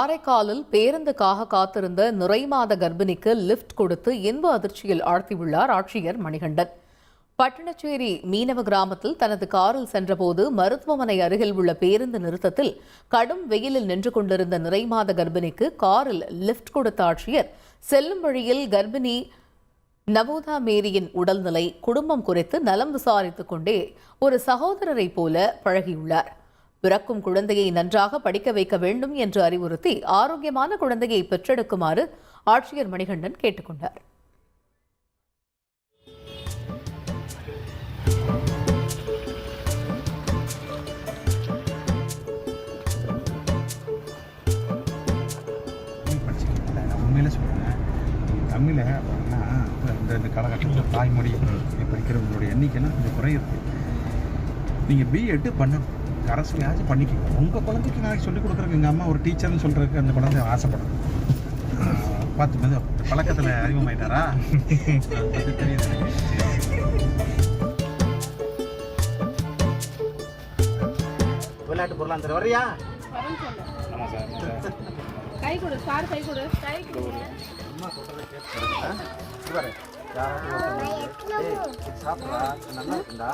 காரைக்காலில் பேருந்துக்காக காத்திருந்த நிறைமாத கர்ப்பிணிக்கு லிஃப்ட் கொடுத்து இன்ப அதிர்ச்சியில் ஆழ்த்தியுள்ளார் ஆட்சியர் மணிகண்டன். பட்டணச்சேரி மீனவ கிராமத்தில் தனது காரில் சென்றபோது மருத்துவமனை அருகில் உள்ள பேருந்து நிறுத்தத்தில் கடும் வெயிலில் நின்று கொண்டிருந்த நிறைமாத கர்ப்பிணிக்கு காரில் லிஃப்ட் கொடுத்த ஆட்சியர் செல்லும் வழியில் கர்ப்பிணி நவோதா மேரியின் உடல்நிலை குடும்பம் குறித்து நலம் விசாரித்துக் கொண்டே ஒரு சகோதரரைப் போல பழகியுள்ளார். பிறக்கும் குழந்தையை நன்றாக படிக்க வைக்க வேண்டும் என்று அறிவுறுத்தி ஆரோக்கியமான குழந்தையை பெற்றெடுக்குமாறு ஆட்சியர் மணிகண்டன் கேட்டுக்கொண்டார். தமிழ் தமிழை அப்படின்னா இந்த இந்த காலகட்டத்தில் தாய்மொழி படிக்கிறவங்களுடைய எண்ணிக்கைலாம் கொஞ்சம் குறையுது நீங்கள் பிஎட்டு பண்ணணும். கரஸ்லையாச்சும் பண்ணிக்கங்க உங்கள் குழந்தைக்கு நாளைக்கு சொல்லிக் கொடுக்குறக்கு எங்கள் அம்மா ஒரு டீச்சர்னு சொல்கிறதுக்கு அந்த குழந்தை ஆசைப்படும். ஆஹ் பார்த்து மெது. பழக்கத்தில் அறிமுகமாயிட்டாரா. விளையாட்டு பொருளாக அந்த வர்றியா? ஆமாம் சார் கை கொடு சார் கை கொடு. கை கொடு. அம்மா "ஏய், இது சாப்பிட்றா? நல்லா இருக்குண்டா?